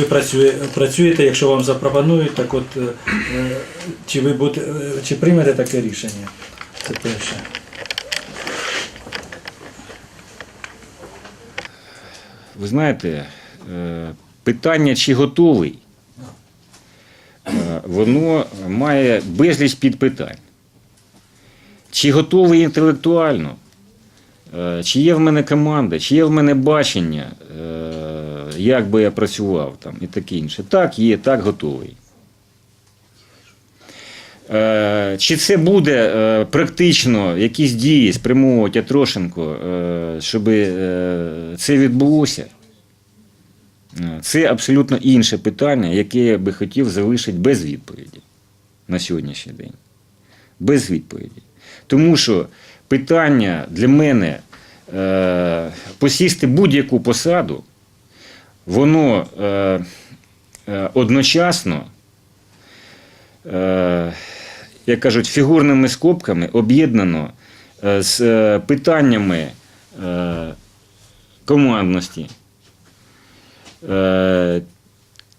ви працює, працюєте, якщо вам запропонують, так от е, е, чи ви будете, е, чи приймете таке рішення? Це перше. Ви знаєте, питання, чи готовий, воно має безліч підпитань. Чи готовий інтелектуально, чи є в мене команда, чи є в мене бачення, як би я працював там і таке інше. Так, є, так готовий. Е, Чи це буде е, практично якісь дії спрямовувати Атрошенко, е, щоб це відбулося? Це абсолютно інше питання, яке я би хотів залишити без відповіді на сьогоднішній день. Без відповіді. Тому що питання для мене посісти будь-яку посаду, воно е, е, одночасно, е, як кажуть, фігурними скобками об'єднано е, з е, питаннями е, командності, е,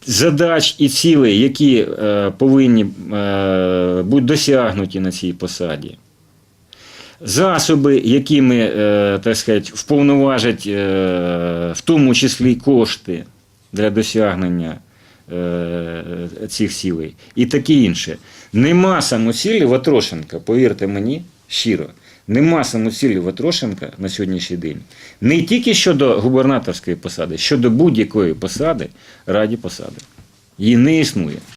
задач і цілей, які е, повинні е, бути досягнуті на цій посаді. Засоби, якими, е, так сказати, вповноважать, е, в тому числі кошти для досягнення е, цих цілей і таке інше. Нема самоцілі Ватрошенка, повірте мені щиро, нема самоцілі Ватрошенка на сьогоднішній день. Не тільки щодо губернаторської посади, щодо будь-якої посади раді посади. Її не існує.